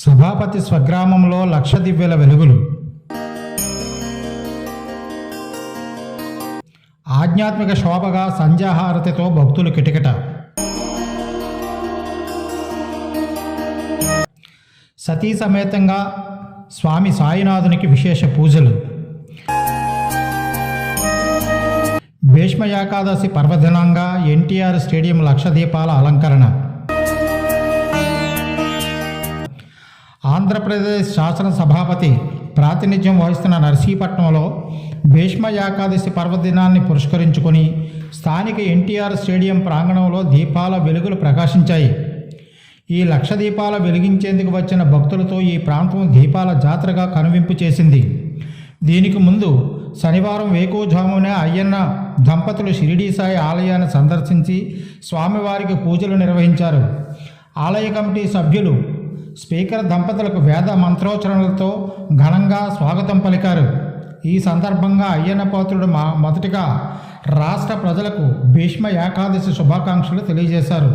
సభాపతి స్వగ్రామంలో లక్ష దివ్యల వెలుగులు. ఆధ్యాత్మిక శోభగా సంధ్యాహారతితో భక్తులు కిటకిట. సతీ సమేతంగా స్వామి సాయినాథునికి విశేష పూజలు. భీష్మ ఏకాదశి పర్వదినంగా ఎన్టీఆర్ స్టేడియం లక్ష దీపాల అలంకరణ. ఆంధ్రప్రదేశ్ శాసన సభాపతి ప్రాతినిధ్యం వహిస్తున్న నర్సీపట్నంలో భీష్మ ఏకాదశి పర్వదినాన్ని పురస్కరించుకొని స్థానిక ఎన్టీఆర్ స్టేడియం ప్రాంగణంలో దీపాల వెలుగులు ప్రకాశించాయి. ఈ లక్ష దీపాల వెలిగించేందుకు వచ్చిన భక్తులతో ఈ ప్రాంతం దీపాల జాతరగా కనువింపు చేసింది. దీనికి ముందు శనివారం వేకోజామునే అయ్యన్న దంపతులు షిరిడీ సాయి ఆలయాన్ని సందర్శించి స్వామివారికి పూజలు నిర్వహించారు. ఆలయ కమిటీ సభ్యులు స్పీకర్ దంపతులకు వేద మంత్రోచ్చరణలతో ఘనంగా స్వాగతం పలికారు. ఈ సందర్భంగా అయ్యన్న పాత్రుడు మా మొదటిగా రాష్ట్ర ప్రజలకు భీష్మ ఏకాదశి శుభాకాంక్షలు తెలియజేశారు.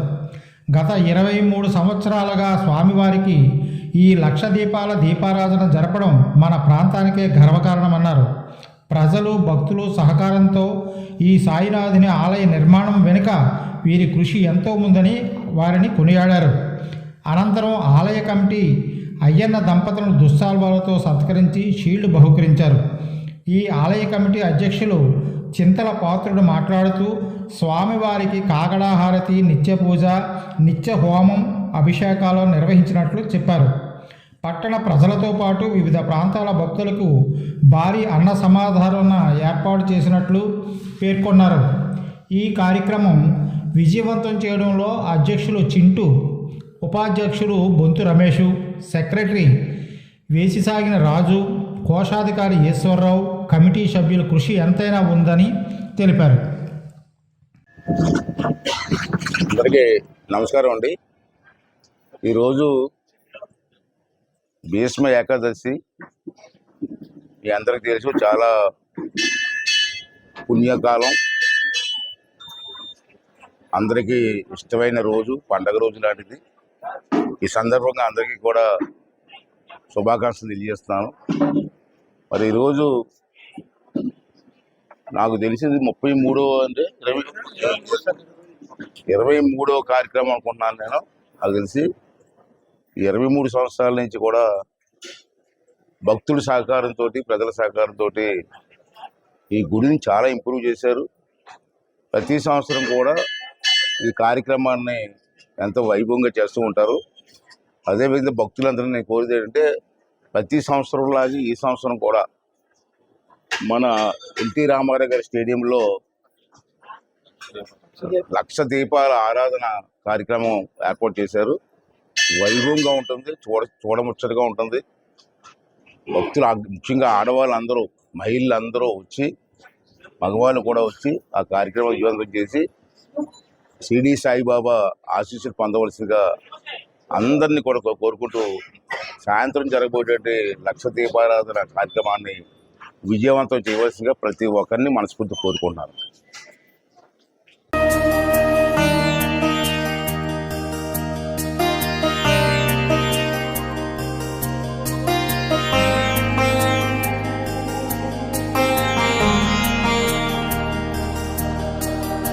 గత ఇరవై మూడు సంవత్సరాలుగా స్వామివారికి ఈ లక్ష దీపాల దీపారాధన జరపడం మన ప్రాంతానికే గర్వకారణమన్నారు. ప్రజలు భక్తులు సహకారంతో ఈ సాయినాథుని ఆలయ నిర్మాణం వెనుక వీరి కృషి ఎంతో ఉందని వారిని కొనియాడారు. అనంతరం ఆలయ కమిటీ అయ్యన్న దంపతులను దుస్సాల్వాలతో సత్కరించి షీల్డ్ బహుకరించారు. ఈ ఆలయ కమిటీ అధ్యక్షులు చింతల పాత్రుడు మాట్లాడుతూ స్వామివారికి కాగడాహారతి నిత్య పూజ నిత్య హోమం అభిషేకాలు నిర్వహించినట్లు చెప్పారు. పట్టణ ప్రజలతో పాటు వివిధ ప్రాంతాల భక్తులకు భారీ అన్న సమాధానం ఏర్పాటు చేసినట్లు పేర్కొన్నారు. ఈ కార్యక్రమం విజయవంతం చేయడంలో అధ్యక్షులు చింటూ ఉపాధ్యక్షులు బొంతు రమేషు సెక్రటరీ వేసిసాగిన రాజు కోశాధికారి ఈశ్వరరావు కమిటీ సభ్యుల కృషి ఎంతైనా ఉందని తెలిపారు. అందరికీ నమస్కారం అండి. ఈరోజు భీష్మ ఏకాదశి. మీ అందరికి తెలుసు చాలా పుణ్యకాలం. అందరికీ ఇష్టమైన రోజు పండగ రోజు లాంటిది. ఈ సందర్భంగా అందరికీ కూడా శుభాకాంక్షలు తెలియజేస్తున్నాను. మరి ఈరోజు నాకు తెలిసింది ముప్పై మూడో అంటే ఇరవై ఇరవై మూడో కార్యక్రమం అనుకుంటున్నాను నేను. నాకు తెలిసి ఇరవై మూడు సంవత్సరాల నుంచి కూడా భక్తుల సహకారంతో ప్రజల సహకారంతో ఈ గుడిని చాలా ఇంప్రూవ్ చేశారు. ప్రతి సంవత్సరం కూడా ఈ కార్యక్రమాన్ని ఎంతో వైభవంగా చేస్తూ ఉంటారు. అదేవిధంగా భక్తులందరూ నేను కోరేది ఏంటంటే ప్రతి సంవత్సరంలాగే ఈ సంవత్సరం కూడా మన ఎన్టీ రామారావు గారి స్టేడియంలో లక్ష దీపాల ఆరాధన కార్యక్రమం ఏర్పాటు చేశారు. వైభవంగా ఉంటుంది చూడ చూడముచ్చటగా ఉంటుంది. భక్తులు ముఖ్యంగా ఆడవాళ్ళందరూ మహిళలందరూ వచ్చి మగవాళ్ళు కూడా వచ్చి ఆ కార్యక్రమం విజయవంతం చేసి షిరిడి సాయిబాబా ఆశీస్సులు పొందవలసిందిగా అందరినీ కూడా కోరుకుంటూ సాయంత్రం జరగబోయేటువంటి లక్ష దీపారాధన కార్యక్రమాన్ని విజయవంతం చేయవలసిందిగా ప్రతి ఒక్కరిని మనస్ఫూర్తి కోరుకుంటున్నాను.